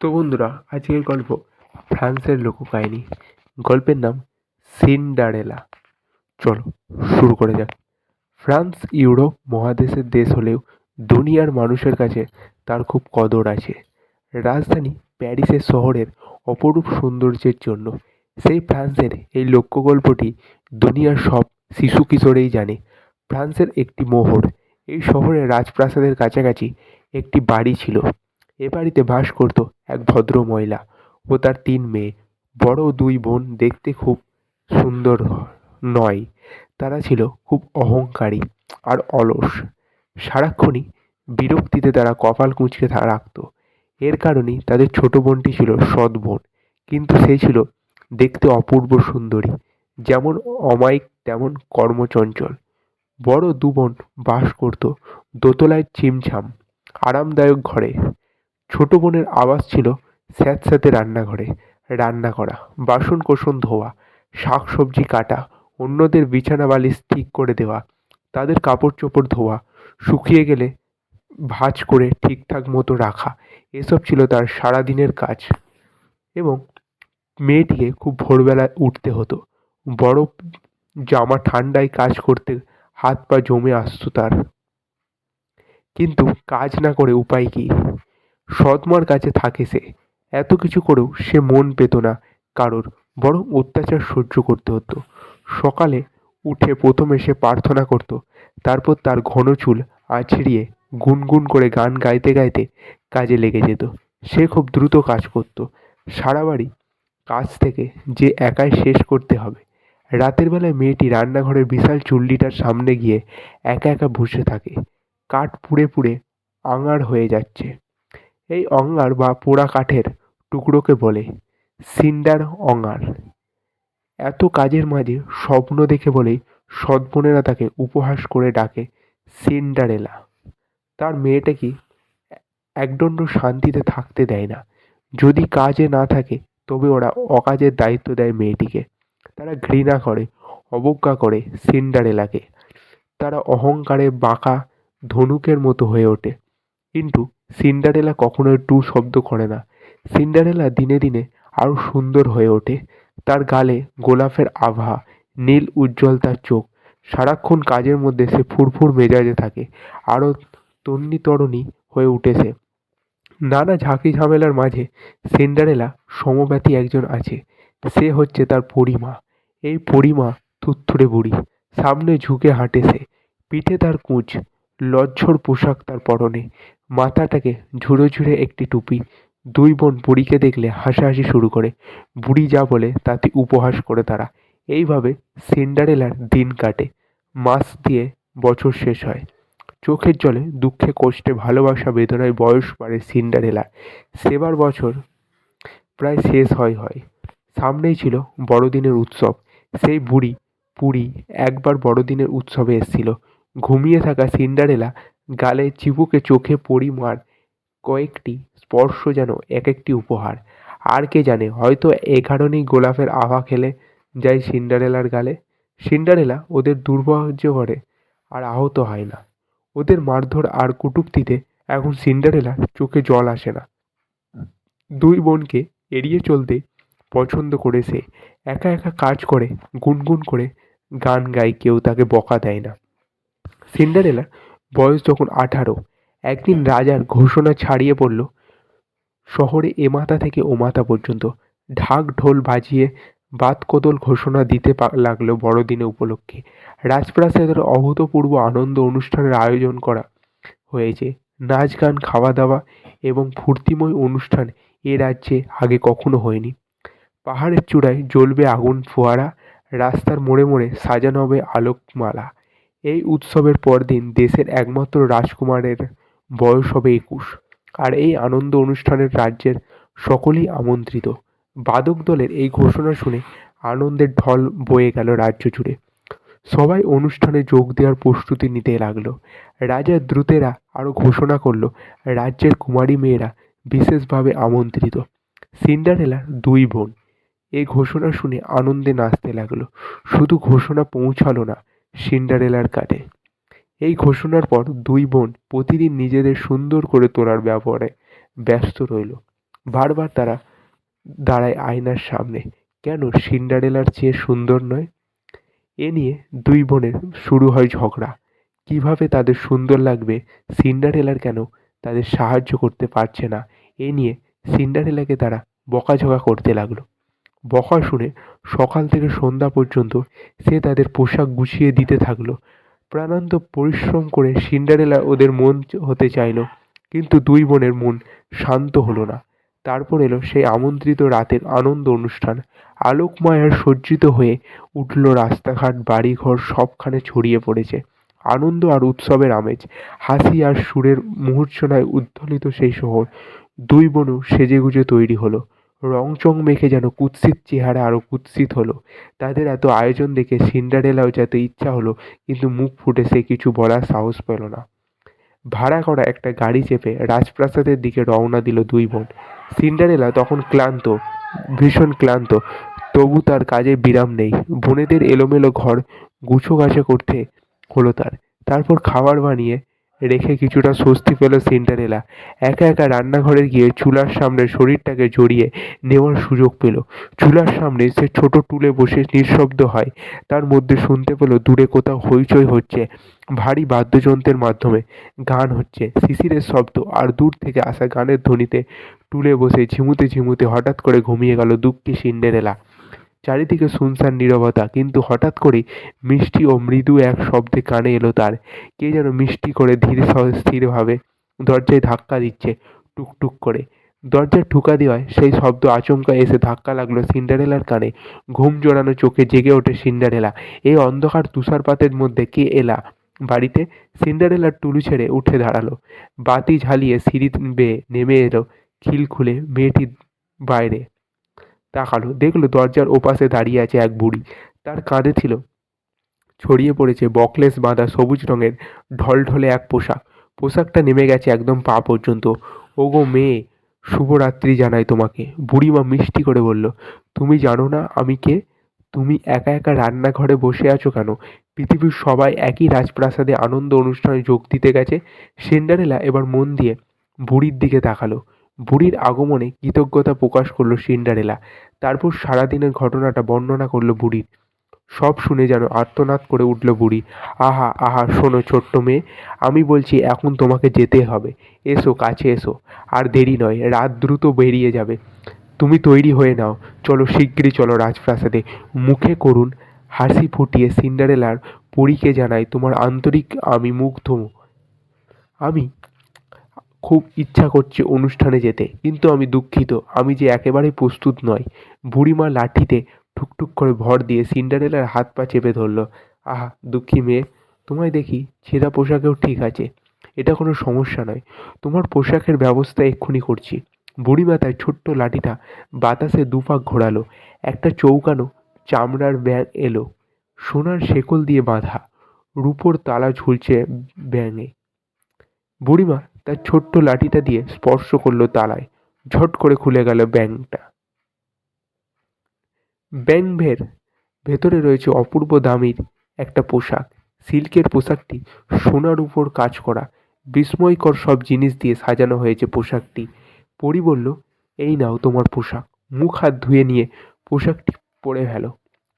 তো বন্ধুরা, আজকের গল্প ফ্রান্সের লোককাহিনী। গল্পের নাম সিন্ডারেলা। চলো, শুরু করে যাক। ফ্রান্স ইউরোপ মহাদেশের দেশ হলেও দুনিয়ার মানুষের কাছে তার খুব কদর আছে। রাজধানী প্যারিসের শহরের অপরূপ সৌন্দর্যের জন্য সেই ফ্রান্সের এই লক্ষ্য গল্পটি দুনিয়ার সব শিশু কিশোরেই জানে। ফ্রান্সের একটি মোহর, এই শহরের রাজপ্রাসাদের কাছাকাছি একটি বাড়ি ছিল। এ বাড়িতে বাস করতো এক ভদ্র মহিলা ও তার তিন মেয়ে। বড় দুই বোন দেখতে খুব সুন্দর নয়। তারা ছিল খুব অহংকারী আর অলস। সারাক্ষণই বিরক্তিতে তারা কপাল কুঁচকে রাখত। এর কারণেই তাদের ছোট বোনটি ছিল সৎ বোন, কিন্তু সে ছিল দেখতে অপূর্ব সুন্দরী, যেমন অমায়িক, তেমন কর্মচঞ্চল। বড় দু বোন বাস করতো দোতলায় ছিমছাম আরামদায়ক ঘরে। ছোট বোনের আওয়াজ ছিল স্যাঁতস্যাঁতে রান্নাঘরে। রান্না করা, বাসন কোসন ধোয়া, শাক সবজি কাটা, অন্যদের বিছানা বালিশ ঠিক করে দেওয়া, তাদের কাপড় চোপড় ধোয়া, শুকিয়ে গেলে ভাঁজ করে ঠিকঠাক মতো রাখা, এসব ছিল তার সারাদিনের কাজ। এবং মেয়েটিকে খুব ভোরবেলায় উঠতে হতো। বরফ জামা ঠান্ডায় কাজ করতে হাত পা জমে আসতো তার। কিন্তু কাজ না করে উপায় কী? সৎমার কাছে থাকে সে। এত কিছু করেও সে মন পেত না কারোর, বরং অত্যাচার সহ্য করতে হতো। সকালে উঠে প্রথমে সে প্রার্থনা করত, তারপর তার ঘন চুল আছড়িয়ে গুনগুন করে গান গাইতে গাইতে কাজে লেগে যেত। সে খুব দ্রুত কাজ করত। সারা বাড়ি কাজ থেকে যে একাই শেষ করতে হবে। রাতের বেলায় মেয়েটি রান্নাঘরের বিশাল চুল্লিটার সামনে গিয়ে একা একা বসে থাকে। কাঠ পুড়ে পুড়ে আঙার হয়ে যাচ্ছে। এই অঙ্গার বা পোড়া কাঠের টুকরোকে বলে সিন্ডার অঙ্গার। এত কাজের মাঝে স্বপ্ন দেখে বলেই সৎবোনেরা তাকে উপহাস করে ডাকে সিন্ডারেলা। তার মেয়েটা কি একদণ্ড শান্তিতে থাকতে দেয় না। যদি কাজে না থাকে, তবে ওরা অকাজের দায়িত্ব দেয় মেয়েটিকে। তারা ঘৃণা করে, অবজ্ঞা করে সিন্ডারেলাকে। তারা অহংকারে বাঁকা ধনুকের মতো হয়ে ওঠে। কিন্তু সিন্ডারেলা কখনোই টু শব্দ করে না। সিন্ডারেলা দিনে দিনে আরও সুন্দর হয়ে ওঠে। তার গালে গোলাপের আভা, নীল উজ্জ্বল তার চোখ, সারাক্ষণ কাজের মধ্যে সে ফুরফুর মেজাজে থাকে আরও তন্নি তরণী হয়ে উঠেছে নানা ঝাঁকি ঝামেলার মাঝে সিন্ডারেলা সমব্যথী একজন আছে। সে হচ্ছে তার পরিমা। এই পরিমা থুত্থুড়ে বুড়ি। সামনে ঝুঁকে হাঁটে সে। পিঠে তার কুঁচ, লজ্জর পোশাক তার পরনে। মাথাটাকে ঝুড়ো ঝুড়ে একটি টুপি, দুই বোন বুড়িকে দেখলে হাসাহাসি শুরু করে। বুড়ি যা বলে তাতে উপহাস করে তারা। এইভাবে সিন্ডারেলার দিন কাটে। মাস দিয়ে বছর শেষ হয়। চোখের জলে দুঃখে কষ্টে ভালোবাসা বেদনায় বয়স বাড়ে সিন্ডারেলার। সেবার বছর প্রায় শেষ হয় হয়। সামনেই ছিল বড়দিনের উৎসব। সেই বুড়ি, পুরী একবার বড়দিনের উৎসবে এসেছিল। ঘুমিয়ে থাকা সিন্ডারেলা গালে চিবুকে চোখে পরিমার কয়েকটি স্পর্শ যেন এক একটি উপহার। আর কে জানে, হয়তো এ কারণেই গোলাপের আভা খেলে যায় সিন্ডারেলার গালে। সিন্ডারেলা ওদের দুর্ভাগ্য করে আর আহত হয় না। ওদের মারধর আর কটূক্তিতে এখন সিন্ডারেলার চোখে জল আসে না। দুই বোনকে এড়িয়ে চলতে পছন্দ করে সে। একা একা কাজ করে, গুনগুন করে গান গায়, কেউ তাকে বকা দেয় না। সিন্ডারেলার বয়স যখন আঠারো, একদিন রাজার ঘোষণা ছাড়িয়ে পড়ল শহরে এ মাথা থেকে ও মাথা পর্যন্ত ঢাক ঢোল বাজিয়ে বাদকদল ঘোষণা দিতে লাগল বড়দিনে উপলক্ষে। রাজপ্রাসাদের অভূতপূর্ব আনন্দ অনুষ্ঠানের আয়োজন করা হয়েছে। নাচ, গান খাওয়া দাওয়া এবং ফুর্তিময় অনুষ্ঠান এ রাজ্যে আগে কখনো হয়নি। পাহাড়ের চূড়ায় জ্বলবে আগুন, ফোয়ারা, রাস্তার মোড়ে মোড়ে সাজানো হবে আলোকমালা। এই উৎসবের পরদিন দেশের একমাত্র রাজকুমারের বয়স হবে একুশ। আর এই আনন্দ অনুষ্ঠানের রাজ্যের সকলেই আমন্ত্রিত। বাদক দলের এই ঘোষণা শুনে আনন্দের ঢল বয়ে গেল রাজ্য জুড়ে। সবাই অনুষ্ঠানে যোগ দেওয়ার প্রস্তুতি নিতে লাগল। রাজার দ্রুতেরা আরও ঘোষণা করল, রাজ্যের কুমারী মেয়েরা বিশেষভাবে আমন্ত্রিত। সিন্ডারেলার দুই বোন। এই ঘোষণা শুনে আনন্দে নাচতে লাগল। শুধু ঘোষণা পৌঁছালো না সিন্ডারেলার কাটে এই ঘোষণার পর দুই বোন প্রতিদিন নিজেদের সুন্দর করে তোলার ব্যবহারে ব্যস্ত রইল। বারবার তারা দাঁড়ায় আয়নার সামনে। কেন সিন্ডারেলার চেয়ে সুন্দর নয়? এ নিয়ে দুই বোনের শুরু হয় ঝগড়া। কীভাবে তাদের সুন্দর লাগবে, সিন্ডারেলার কেন তাদের সাহায্য করতে পারছে না? এ নিয়ে সিন্ডারেলাকে তারা বকাঝকা করতে লাগল। বকা শুনে সকাল থেকে সন্ধ্যা পর্যন্ত সে তাদের পোশাক গুছিয়ে দিতে থাকল। প্রাণান্ত পরিশ্রম করে সিন্ডারেলা ওদের মন হতে চাইলো, কিন্তু দুই বোনের মন শান্ত হলো না। তারপর এলো সেই আমন্ত্রিত রাতের আনন্দ অনুষ্ঠান। আলোকময় সজ্জিত হয়ে উঠল রাস্তাঘাট, বাড়িঘর সবখানে ছড়িয়ে পড়েছে। আনন্দ আর উৎসবের আমেজ, হাসি আর সুরের মূর্ছনায় উদ্ধলিত সেই শহর। দুই বোনও সেজেগুজে তৈরি হলো। রংচং মেখে যেন কুৎসিত চেহারা আরও কুৎসিত হলো। তাদের এত আয়োজন দেখে সিন্ডারেলাও যেতে ইচ্ছা হলো, কিন্তু মুখ ফুটে সে কিছু বলার সাহস পেল না। ভাড়া করা একটা গাড়ি চেপে রাজপ্রাসাদের দিকে রওনা দিল দুই বোন। সিন্ডারেলা তখন ক্লান্ত, ভীষণ ক্লান্ত, তবু তার কাজে বিরাম নেই। বোনেদের এলোমেলো ঘর গুছো গাছা করতে হলো তার। তারপর খাবার বানিয়ে রেখে কিছুটা স্বস্তি পেল সিন্ডারেলা। একা একা রান্নাঘরে গিয়ে চুলার সামনে শরীরটাকে জড়িয়ে নেওয়ার সুযোগ পেল। চুলার সামনে সে ছোট টুলে বসে নিঃশব্দ হয়। তার মধ্যে শুনতে পেল দূরে কোথাও হইচই হচ্ছে। ভারী বাদ্যযন্ত্রের মাধ্যমে গান হচ্ছে। শিশিরের শব্দ আর দূর থেকে আসা গানের ধ্বনিতে টুলে বসে ঝিমুতে ঝিমুতে হঠাৎ করে ঘুমিয়ে গেল দুঃখী সিন্ডারেলা। চারিদিকে শুনশান নীরবতা, কিন্তু হঠাৎ করেই মিষ্টি ও মৃদু এক শব্দে কানে এলো তার। কে যেন মিষ্টি করে ধীরে স্থিরভাবে দরজায় ধাক্কা দিচ্ছে টুকটুক করে। দরজার ঠুকা দেওয়ায় সেই শব্দ আচমকা এসে ধাক্কা লাগল সিন্ডারেলার কানে। ঘুম জড়ানো চোখে জেগে ওঠে সিন্ডারেলা। এই অন্ধকার তুষারপাতের মধ্যে কে এলা? বাড়িতে সিন্ডারেলার টুলু ছেড়ে উঠে দাঁড়াল। বাতি ঝালিয়ে সিঁড়ি বেয়ে নেমে এলো খিল খুলে মেয়েটি বাইরে। তাকালো, দেখল দরজার ওপাশে দাঁড়িয়ে আছে এক বুড়ি। তার কাঁধে ছিল ছড়িয়ে পড়েছে বকলেস বাঁধা সবুজ রঙের ঢলঢলে এক পোশাক। পোশাকটা নেমে গেছে একদম পা পর্যন্ত। ওগো মেয়ে, শুভরাত্রি জানাই তোমাকে। বুড়িমা মিষ্টি করে বলল, তুমি জানো না আমি কে? তুমি একা একা রান্নাঘরে বসে আছো কেন? পৃথিবীর সবাই একই রাজপ্রাসাদে আনন্দ অনুষ্ঠানে যোগ দিতে গেছে? সেন্ডারেলা, এবার মন দিয়ে। বুড়ির দিকে তাকালো। বুড়ির আগমনে কৃতজ্ঞতা প্রকাশ করল সিন্ডারেলা। তারপর সারাদিনের ঘটনাটা বর্ণনা করল বুড়ির। সব শুনে যেন আর্তনাদ করে উঠল বুড়ি। আহা আহা, শোনো ছোট্ট মেয়ে, আমি বলছি এখন তোমাকে যেতে হবে। এসো, কাছে এসো। আর দেরি নয়, রাত দ্রুত বেরিয়ে যাবে। তুমি তৈরি হয়ে নাও। চলো, শিগগিরই চলো রাজপ্রাসাদে। মুখে করুন হাসি ফুটিয়ে সিন্ডারেলার পরীকে জানাই, তোমার আন্তরিক আমি মুগ্ধ। আমি খুব ইচ্ছা করছে অনুষ্ঠানে যেতে। কিন্তু আমি দুঃখিত, আমি যে একেবারে প্রস্তুত নয় বুড়িমা লাঠিতে ঠুকঠুক করে ভর দিয়ে সিন্ডারেলার হাত পা চেপে ধরল। আহা, দুঃখী মেয়ে, তোমায় দেখি ছেঁড়া পোশাকেও ঠিক আছে। এটা কোনো সমস্যা নয়। তোমার পোশাকের ব্যবস্থা এক্ষুনি করছি। বুড়িমা তার ছোট্ট লাঠিটা বাতাসে দুপাক ঘোরালো। একটা চৌকানো চামড়ার ব্যাগ এলো। সোনার শেকল দিয়ে বাঁধা। রূপোর তালা ঝুলছে ব্যাঙে। বুড়িমা তার ছোট্ট লাঠিটা দিয়ে স্পর্শ করল তালায়। ঝট করে খুলে গেল ব্যাংকটা। ব্যাংভের ভেতরে রয়েছে অপূর্ব দামির একটা পোশাক। সিল্কের পোশাকটি সোনার উপর কাজ করা। বিস্ময়কর সব জিনিস দিয়ে সাজানো হয়েছে পোশাকটি। পরি বলল, এই নাও তোমার পোশাক। মুখ হাত ধুয়ে নিয়ে পোশাকটি পরে ফেলো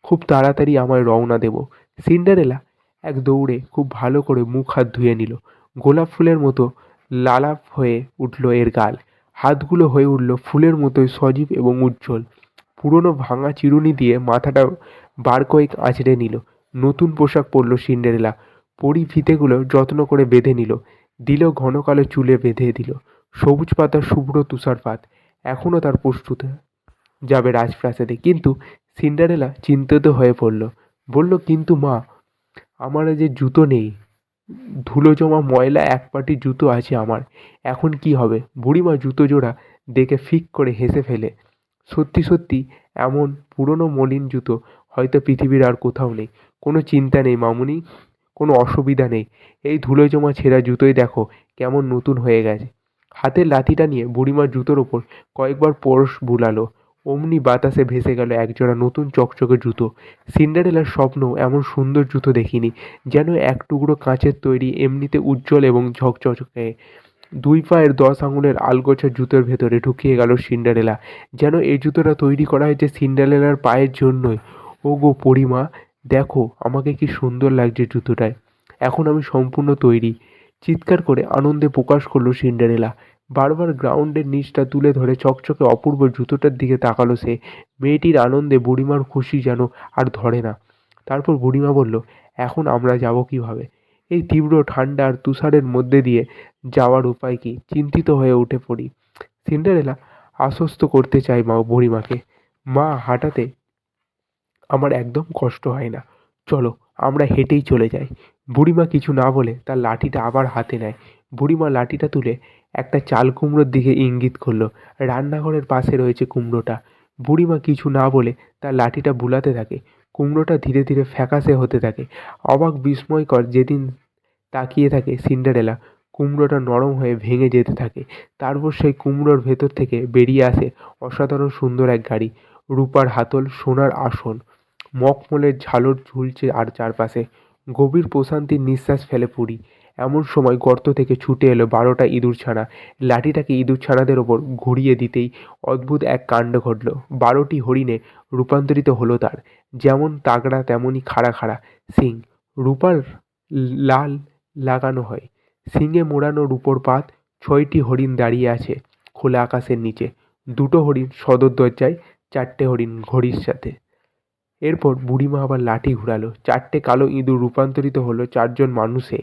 খুব তাড়াতাড়ি আমায় রওনা দেব। সিন্ডারেলা এক দৌড়ে খুব ভালো করে মুখ হাত ধুয়ে নিল। গোলাপ ফুলের মতো লালাপ হয়ে উঠল এর গাল। হাতগুলো হয়ে উঠল ফুলের মতোই সজীব এবং উজ্জ্বল। পুরনো ভাঙা চিরুনি দিয়ে মাথাটা বার কয়েক আঁচড়ে নিল। নতুন পোশাক পরল সিন্ডারেলা। পরি ফিতেগুলো যত্ন করে বেঁধে নিল। দিল ঘন কালো চুলে বেঁধে দিল। সবুজ পাতার শুভ্র তুষারপাত এখনও তার প্রস্তুত যাবে রাজপ্রাসাদে। কিন্তু সিন্ডারেলা চিন্তিত হয়ে পড়ল। বলল, কিন্তু মা, আমার যে জুতো নেই। ধুলো জমা ময়লা এক পাটি জুতো আছে আমার। এখন কি হবে? বুড়িমা জুতো জোড়া দেখে ফিক করে হেসে ফেলে। সত্যি সত্যি, এমন পুরনো মলিন জুতো হয়তো পৃথিবীর আর কোথাও নেই। কোনো চিন্তা নেই মামুনি, কোনো অসুবিধা নেই। এই ধুলো জমা ছেঁড়া জুতোই দেখো কেমন নতুন হয়ে গেছে। হাতের লাঠিটা নিয়ে বুড়িমার জুতোর ওপর কয়েকবার পরশ বুলালো। অমনি বাতাসে ভেসে গেল একজোড়া নতুন চকচকে জুতো। সিন্ডারেলার স্বপ্ন এমন সুন্দর জুতো দেখিনি, যেন এক টুকরো কাঁচের তৈরি, এমনিতে উজ্জ্বল এবং ঝকঝকে। দুই পায়ের দশ আঙুলের আলগোছা জুতোর ভেতরে ঢুকিয়ে গেল সিন্ডারেলা, যেন এই জুতোটা তৈরি করা হয়েছে সিন্ডারেলার পায়ের জন্যই। ও গো পরিমা, দেখো, আমাকে কি সুন্দর লাগছে জুতোটায়। এখন আমি সম্পূর্ণ তৈরি। চিৎকার করে আনন্দে প্রকাশ করল সিন্ডারেলা। বারবার গ্রাউন্ডের নিচটা তুলে ধরে চকচকে অপূর্ব জুতোটার দিকে তাকালো সে। মেয়েটির আনন্দে বুড়িমার খুশি যেন আর ধরে না। তারপর বুড়িমা বলল, এখন আমরা যাব কীভাবে? এই তীব্র ঠান্ডা আর তুষারের মধ্যে দিয়ে যাওয়ার উপায় কি? চিন্তিত হয়ে উঠে পড়ি। সিন্ডারেলা আশ্বস্ত করতে চাই মা বুড়িমাকে। মা হাঁটাতে আমার একদম কষ্ট হয় না। চলো, আমরা হেঁটেই চলে যাই। বুড়িমা কিছু না বলে তার লাঠিটা আবার হাতে নেয়। বুড়িমা লাঠিটা তুলে একটা চাল কুমড়োর দিকে ইঙ্গিত করল। রান্নাঘরের পাশে রয়েছে কুমড়োটা। বুড়িমা কিছু না বলে তার লাঠিটা বুলাতে থাকে। কুমড়োটা ধীরে ধীরে ফ্যাকাশে হতে থাকে। অবাক বিস্ময়কর যেদিন তাকিয়ে থাকে সিন্ডারেলা, কুমড়োটা নরম হয়ে ভেঙে যেতে থাকে। তারপর সেই কুমড়োর ভেতর থেকে বেরিয়ে আসে অসাধারণ সুন্দর এক গাড়ি, রূপার হাতল, সোনার আসন। মখমলের ঝালর ঝুলছে আর চারপাশে। গভীর প্রশান্তির নিঃশ্বাস ফেলে পুরি। এমন সময় গর্ত থেকে ছুটে এলো বারোটা ইঁদুরছানা লাঠিটাকে ইঁদুর ছানাদের ওপর ঘুরিয়ে দিতেই অদ্ভুত এক কাণ্ড ঘটল। বারোটি হরিণে রূপান্তরিত হলো তার। যেমন তাগড়া তেমনই খাড়া খাড়া। সিং, রূপার লাল লাগানো হয়। শিঙে মোড়ানো রূপোর পাত ছয়টি হরিণ দাঁড়িয়ে আছে খোলা আকাশের নিচে। দুটো হরিণ সদর দরজায়, চারটে হরিণ ঘড়ির সাথে। এরপর বুড়িমা আবার লাঠি ঘুরালো। চারটে কালো ইঁদুর রূপান্তরিত হলো চারজন মানুষে।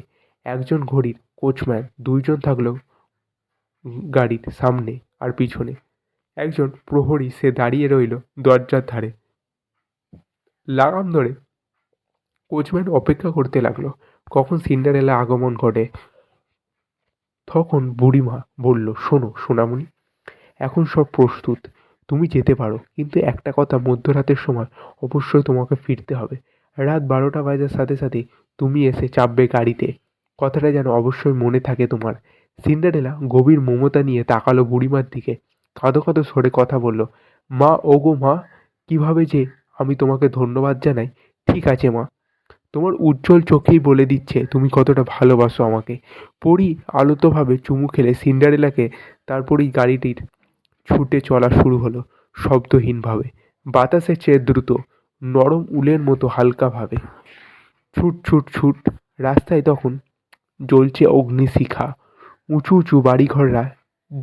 একজন ঘড়ির কোচম্যান, দুইজন থাকল গাড়ির সামনে আর পিছনে। একজন প্রহরী সে দাঁড়িয়ে রইল দরজার ধারে। লাগাম ধরে কোচম্যান অপেক্ষা করতে লাগল। কখন সিন্ডারেলা আগমন ঘটে? তখন বুড়িমা বলল, শোনো সোনামণি, এখন সব প্রস্তুত। তুমি যেতে পারো, কিন্তু একটা কথা মধ্যরাতের সময় অবশ্যই তোমাকে ফিরতে হবে। রাত বারোটা বাজার সাথে সাথে তুমি এসে চাপবে গাড়িতে। কথাটা যেন অবশ্যই মনে থাকে তোমার। সিন্ডারেলা গভীর মমতা নিয়ে তাকালো বুড়িমার দিকে। কাঁদো কাঁদো সরে কথা বলল, মা ও গো মা, কীভাবে যে আমি তোমাকে ধন্যবাদ জানাই? ঠিক আছে মা। তোমার উজ্জ্বল চোখেই বলে দিচ্ছে, তুমি কতটা ভালোবাসো আমাকে। পরি আলতোভাবে চুমু খেলে সিন্ডারেলাকে, তারপরেই গাড়িটির ছুটে চলা শুরু হলো শব্দহীনভাবে। বাতাসের চেয়ে দ্রুত, নরম উলের মতো হালকাভাবে। ছুট ছুট ছুট, রাস্তায় তখন জ্বলছে অগ্নিশিখা। উঁচু উঁচু বাড়িঘররা,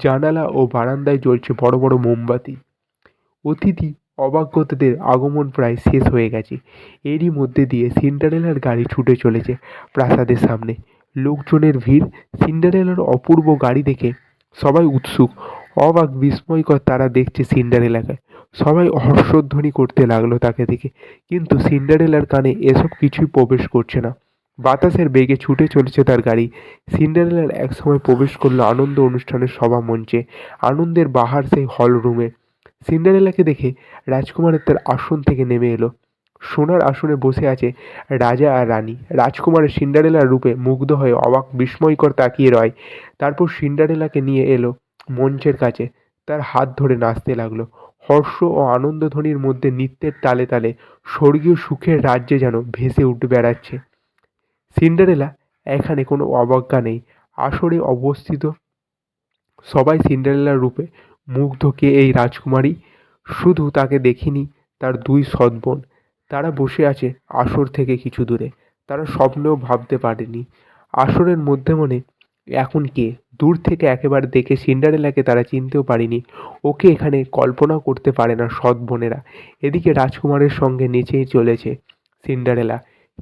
জানালা ও বারান্দায় জ্বলছে বড় বড় মোমবাতি। অতিথি অবাগতদের আগমন প্রায় শেষ হয়ে গেছে। এরই মধ্যে দিয়ে সিন্ডারেলার গাড়ি ছুটে চলেছে প্রাসাদের সামনে। লোকজনের ভিড়, সিন্ডারেলার অপূর্ব গাড়ি দেখে সবাই উৎসুক। অবাক, বিস্ময়কর তারা দেখছে সিন্ডারেলাকে। সবাই হর্ষধ্বনি করতে লাগল তাকে দেখে। কিন্তু সিন্ডারেলার কানে এসব কিছুই প্রবেশ করছে না। বাতাসের বেগে ছুটে চলেছে তার গাড়ি। সিন্ডারেলার একসময় প্রবেশ করল আনন্দ অনুষ্ঠানের সভা মঞ্চে, আনন্দের বাহার সেই হল রুমে। সিন্ডারেলাকে দেখে রাজকুমারের তার আসন থেকে নেমে এলো। সোনার আসনে বসে আছে রাজা আর রানী। রাজকুমারের সিন্ডারেলার রূপে মুগ্ধ হয়ে অবাক বিস্ময়কর তাকিয়ে রয়। তারপর সিন্ডারেলাকে নিয়ে এলো মঞ্চের কাছে। তার হাত ধরে নাচতে লাগল। হর্ষ ও আনন্দধ্বনির মধ্যে নৃত্যের তালে তালে স্বর্গীয় সুখের রাজ্যে যেন ভেসে উঠে বেড়াচ্ছে। সিন্ডারেলা এখানে কোনো অবজ্ঞা নেই। আসরে অবস্থিত সবাই সিন্ডারেলার রূপে মুগ্ধ কে এই রাজকুমারী? শুধু তাকে দেখিনি তার দুই সৎবোন। তারা বসে আছে আসর থেকে কিছু দূরে। তারা স্বপ্নেও ভাবতে পারেনি। আসরের মধ্যে মনে, এখন কে? দূর থেকে একেবারে দেখে সিন্ডারেলাকে তারা চিনতেও পারেনি। ওকে এখানে কল্পনাও করতে পারে না সৎ বোনেরা এদিকে রাজকুমারের সঙ্গে নেচেই চলেছে সিন্ডারেলা।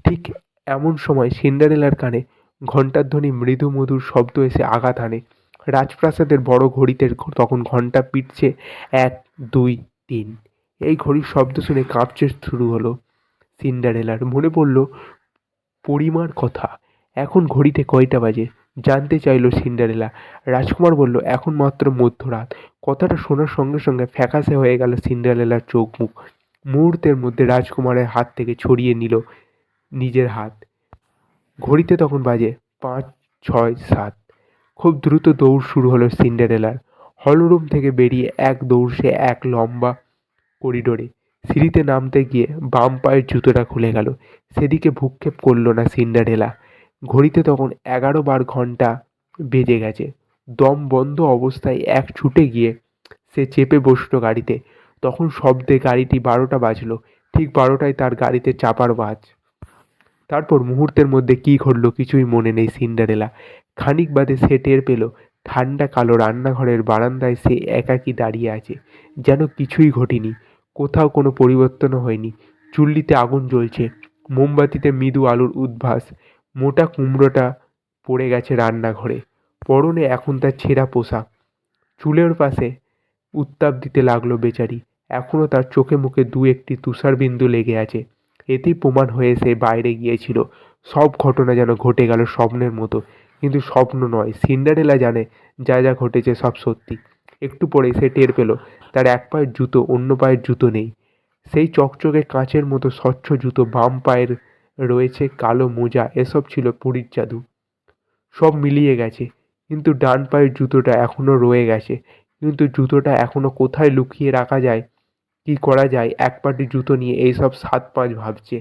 ঠিক এমন সময় সিন্ডারেলার কানে ঘণ্টার ধ্বনি মৃদু মধুর শব্দ এসে আঘাত আনে রাজপ্রাসাদের বড় ঘড়িতে তখন ঘণ্টা পিটছে এক, দুই, তিন। এই ঘড়ির শব্দ শুনে কাঁপছে শুরু হলো সিন্ডারেলার। মনে পড়ল পরিমার কথা। এখন ঘড়িতে কয়টা বাজে? জানতে চাইল সিন্ডারেলা। রাজকুমার বলল, এখন মাত্র মধ্যরাত। কথাটা শোনার সঙ্গে সঙ্গে ফ্যাকাশে হয়ে গেল সিন্ডারেলার চোখ মুখ। মুহূর্তের মধ্যে রাজকুমারের হাত থেকে ছড়িয়ে নিল নিজের হাত। ঘড়িতে তখন বাজে পাঁচ, ছয়, সাত। খুব দ্রুত দৌড় শুরু হলো সিন্ডারেলার। হলরুম থেকে বেরিয়ে এক দৌড় সে এক লম্বা করিডোরে। সিঁড়িতে নামতে গিয়ে বাম পায়ের জুতোটা খুলে গেল। সেদিকে ভ্রূক্ষেপ করল না সিন্ডারেলা। ঘড়িতে তখন এগারো বার ঘণ্টা বেজে গেছে। দম বন্ধ অবস্থায় এক ছুটে গিয়ে সে চেপে বসল গাড়িতে। তখন শব্দে গাড়িটি বারোটা বাজলো। ঠিক বারোটায় তার গাড়িতে চাপার বাজ তারপর মুহূর্তের মধ্যে কী ঘটলো কিছুই মনে নেই সিন্ডারেলা। খানিক বাদে সে টের পেল, ঠান্ডা কালো রান্নাঘরের বারান্দায় সে একাকী দাঁড়িয়ে আছে, যেন কিছুই ঘটেনি, কোথাও কোনো পরিবর্তনও হয়নি। চুল্লিতে আগুন জ্বলছে, মোমবাতিতে মৃদু আলোর উদ্ভাস, মোটা কুমড়োটা পড়ে গেছে রান্নাঘরে, পরনে এখন তার ছেঁড়া পোশাক। চুলের পাশে উত্তাপ দিতে লাগল বেচারি এখনও তার চোখে মুখে দু একটি তুষারবিন্দু লেগে আছে। এতেই প্রমাণ হয়ে সে বাইরে গিয়েছিল। সব ঘটনা যেন ঘটে গেল স্বপ্নের মতো। কিন্তু স্বপ্ন নয়, সিন্ডারেলা জানে যা যা ঘটেছে সব সত্যি। একটু পরেই সে টের পেল, তার এক পায়ের জুতো অন্য পায়ের জুতো নেই। সেই চকচকে কাঁচের মতো স্বচ্ছ জুতো বাম পায়ের রয়েছে, কালো মোজা, এসব ছিল পুরীর জাদু। সব মিলিয়ে গেছে, কিন্তু ডান পায়ের জুতোটা এখনও রয়ে গেছে। কিন্তু জুতোটা এখনও কোথায় লুকিয়ে রাখা যায় কী করা যায়? এক পাটি জুতো নিয়ে এইসব সাত পাঁচ ভাবছে।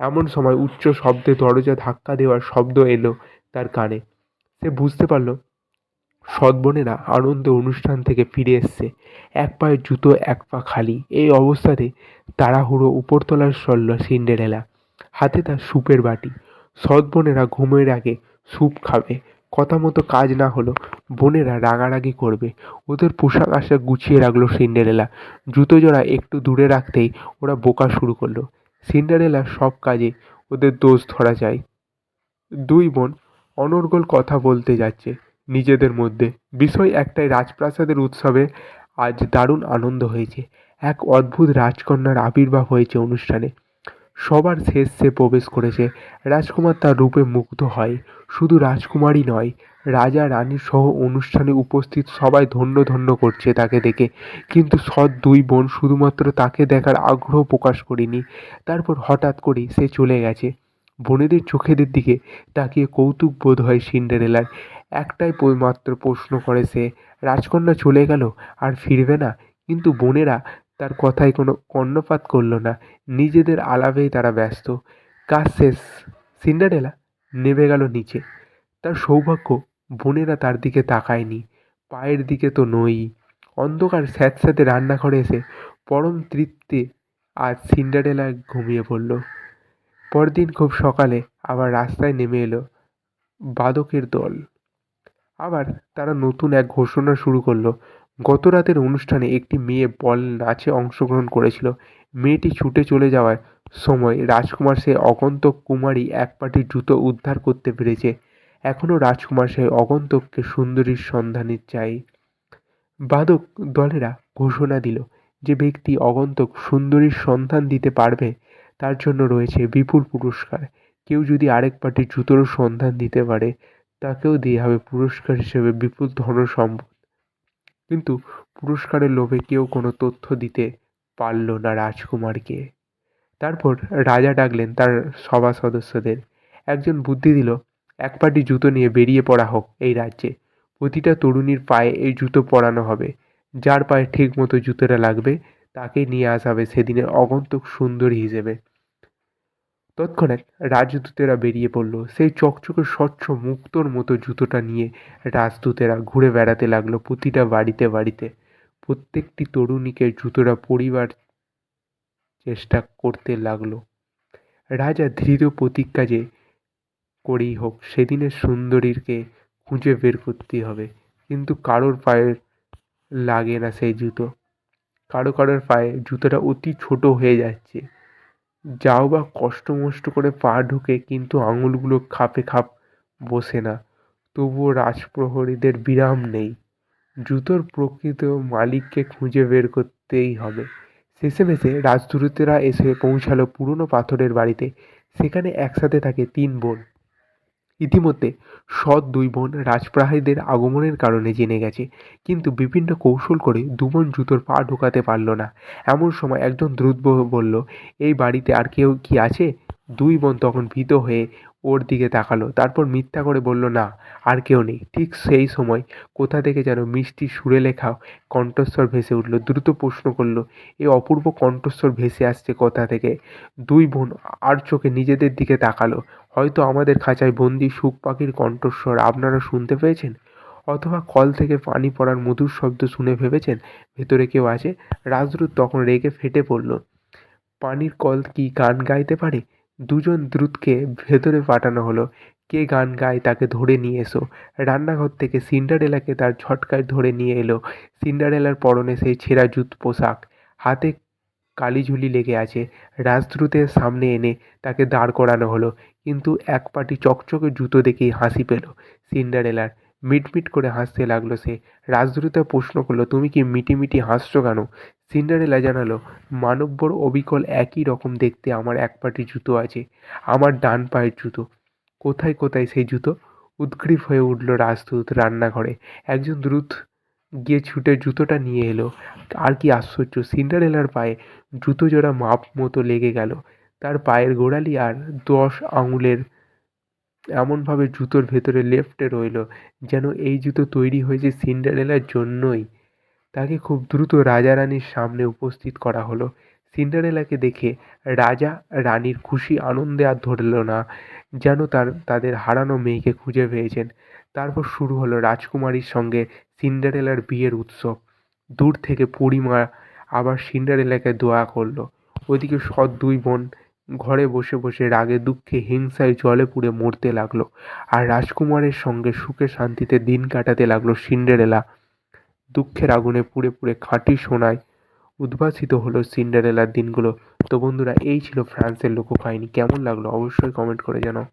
এমন সময় উচ্চ শব্দে দরজা ধাক্কা দেওয়ার শব্দ এলো তার কানে। সে বুঝতে পারল সৎবোনেরা আনন্দ অনুষ্ঠান থেকে ফিরে এসছে। এক পায়ের জুতো, এক পা খালি। এই অবস্থাতে তাড়াহুড়ো উপরতলার সরল সিন্ডেরেলা। হাতে তার স্যুপের বাটি। সৎবোনেরা ঘুমের আগে স্যুপ খাবে। কথা মতো কাজ না হলো, বোনেরা রাগারাগি করবে। ওদের পোশাক আশাক গুছিয়ে রাখল সিন্ডারেলা। জুতো জোড়া একটু দূরে রাখতেই ওরা বোকা শুরু করল। সিন্ডারেলার সব কাজে ওদের দোষ ধরা যায়। দুই বোন অনর্গল কথা বলতে যাচ্ছে নিজেদের মধ্যে। বিষয় একটাই, রাজপ্রাসাদের উৎসবে আজ দারুণ আনন্দ হয়েছে। এক অদ্ভুত রাজকন্যার আবির্ভাব হয়েছে অনুষ্ঠানে। সবার শেষ প্রবেশ করেছে। রাজকুমার তার রূপে মুগ্ধ হয়। শুধু রাজকুমারই নয়, রাজা রানী সহ অনুষ্ঠানে উপস্থিত সবাই ধন্য ধন্য করছে তাকে দেখে। কিন্তু সৎ দুই বোন শুধুমাত্র তাকে দেখার আগ্রহ প্রকাশ করেনি। তারপর হঠাৎ করেই সে চলে গেছে। বোনেদের চোখেদের দিকে তাকিয়ে কৌতুক বোধ হয় সিন্ডারেলার। একটাই মাত্র প্রশ্ন করে সে, রাজকন্যা চলে গেল আর ফিরবে না? কিন্তু বোনেরা তার কথায় কোনো কর্ণপাত করল না। নিজেদের আলাপেই তারা ব্যস্ত। কাজ শেষ। সিন্ডারেলা নেমে গেল নিচে। তার সৌভাগ্য, বোনেরা তার দিকে তাকায়নি। পায়ের দিকে তো নই। অন্ধকার স্যাঁতস্যাঁতে রান্নাঘরে এসে পরম তৃপ্তি আজ সিন্ডারেলা ঘুমিয়ে পড়ল। পরদিন খুব সকালে আবার রাস্তায় নেমে এলো বাদকের দল। আবার তারা নতুন এক ঘোষণা শুরু করল। গত রাতের অনুষ্ঠানে একটি মেয়ে বল নাচে অংশগ্রহণ করেছিল। মেয়েটি ছুটে চলে যাওয়ার সময় রাজকুমার সে অগন্তুক কুমারী এক পাটি জুতো উদ্ধার করতে পেরেছে। এখনও রাজকুমার সেই অগন্তুককে সুন্দরীর সন্ধানে চাই। বাদক দলেরা ঘোষণা দিল যে ব্যক্তি অগন্তুক সুন্দরীর সন্ধান দিতে পারবে, তার জন্য রয়েছে বিপুল পুরস্কার। কেউ যদি আরেক পাটি জুতোরও সন্ধান দিতে পারে, তাকেও দেওয়া হবে পুরস্কার হিসেবে বিপুল ধন ধনসম্পদ। কিন্তু পুরস্কারের লোভে কেউ কোনো তথ্য দিতে পারল না রাজকুমারকে। তারপর রাজা ডাকলেন তার সভা সদস্যদের। একজন বুদ্ধি দিল, এক পাটি জুতো নিয়ে বেরিয়ে পড়া হোক এই রাজ্যে। প্রতিটা তরুণীর পায়ে এই জুতো পরানো হবে। যার পায়ে ঠিক মতো জুতোটা লাগবে, তাকে নিয়ে আসা হবে সেদিনের অগন্তুক সুন্দরী হিসেবে। তৎক্ষণাৎ রাজদূতেরা বেরিয়ে পড়ল। সেই চকচকে স্বচ্ছ মুক্তোর মতো জুতোটা নিয়ে রাজদূতেরা ঘুরে বেড়াতে লাগল প্রতিটা বাড়িতে বাড়িতে। প্রত্যেকটি তরুণীকে জুতোটা পরিবার চেষ্টা করতে লাগল। রাজা ধৃত প্রতিজ্ঞা যে করেই হোক, সেদিনের সুন্দরীকে খুঁজে বের করতেই হবে। কিন্তু কারোর পায়ে লাগে না সেই জুতো। কারও কারোর পায়ে জুতোটা অতি ছোট হয়ে যাচ্ছে। যাও বা কষ্ট মষ্ট করে পা ঢুকে কিন্তু আঙুলগুলো খাপে খাপ বসে না। তবুও রাজপ্রহরীদের বিরাম নেই। জুতোর প্রকৃত মালিককে খুঁজে বের করতেই হবে। শেষেমেশে রাজদূতেরা এসে পৌঁছালো পুরনো পাথরের বাড়িতে। সেখানে একসাথে থাকে তিন বোন। ইতিমধ্যে সৎ দুই বোন রাজপ্রাসাদের আগমনের কারণে জেনে গেছে, কিন্তু বিভিন্ন কৌশল করে দু বোন জুতোর পা ঢোকাতে পারল না। এমন সময় একজন দ্রুত বলল, এই বাড়িতে আর কেউ কি আছে? দুই বোন তখন ভীত হয়ে ওর দিকে তাকালো। তারপর মিথ্যা করে বলল, না, আর কেউ নেই। ঠিক সেই সময় কোথা থেকে যেন মিষ্টি সুরে লেখা কণ্ঠস্বর ভেসে উঠল। দ্রুত প্রশ্ন করল এই অপূর্ব কণ্ঠস্বর ভেসে আসছে কোথা থেকে? দুই বোন আর চোখে নিজেদের দিকে তাকালো। হয়তো আমাদের খাঁচায় বন্দি সুখ পাখির কণ্ঠস্বর। আপনারা শুনতে পেয়েছেন? অথবা কল থেকে পানি পড়ার মধুর শব্দ শুনে ভেবেছেন? ভেতরে কেউ আছে? রাজদূত তখন রেগে ফেটে পড়ল, পানির কল কি গান গাইতে পারে? দুজন দ্রুতকে ভেতরে পাঠানো হলো। কে গান গায় তাকে ধরে নিয়ে এসো। রান্নাঘর থেকে সিন্ডারেলাকে তার ঝটকায় ধরে নিয়ে এলো। সিন্ডারেলার পরনে সেই ছেঁড়া জুত পোশাক। হাতে কালিঝুলি লেগে আছে। রাজদ্রুতের সামনে এনে তাকে দাঁড় করানো হলো। কিন্তু এক পাটি চকচকে জুতো দেখেই হাসি পেল সিন্ডারেলার। মিটমিট করে হাসতে লাগল সে। রাজদ্রুতে প্রশ্ন করল, তুমি কি মিটিমিটি হাসছো কেন? সিন্ডারেলা জানালো, মানব্বর অবিকল একই রকম দেখতে আমার এক পাটি জুতো আছে, আমার ডান পায়ের জুতো। কোথায় কোথায় সেই জুতো? উদ্গ্রীব হয়ে উঠল রাজদূত রান্নাঘরে। একজন দ্রুত গিয়ে ছুটে জুতোটা নিয়ে এলো। আর কি আশ্চর্য, সিন্ডারেলার পায়ে জুতো জোড়া মাপ মতো লেগে গেল। তার পায়ের গোড়ালি আর দশ আঙুলের এমনভাবে জুতোর ভেতরে লেপ্টে রইল, যেন এই জুতো তৈরি হয়েছে সিন্ডারেলার জন্যই। তাকে খুব দ্রুত রাজা রানীর সামনে উপস্থিত করা হলো। সিন্ডারেলাকে দেখে রাজা রানীর খুশি আনন্দে আর ধরল না, যেন তার, তাদের হারানো মেয়েকে খুঁজে পেয়েছেন। তারপর শুরু হলো রাজকুমারীর সঙ্গে সিন্ডারেলার বিয়ের উৎসব। দূর থেকে পরিমা আবার সিন্ডারেলাকে দোয়া করল। ওদিকে সৎ দুই বোন ঘরে বসে বসে রাগে দুঃখে হিংসায় জলে পুড়ে মরতে লাগল আর রাজকুমারের সঙ্গে সুখে শান্তিতে দিন কাটাতে লাগল সিন্ডারেলা। দুঃখের আগুনে পুড়ে পুড়ে খাঁটি সোনায় উদ্ভাসিত হলো সিন্ডারেলার দিনগুলো। তো বন্ধুরা, এই ছিল ফ্রান্সের লোককাহিনী। কেমন লাগল? অবশ্যই কমেন্ট করে জানাও।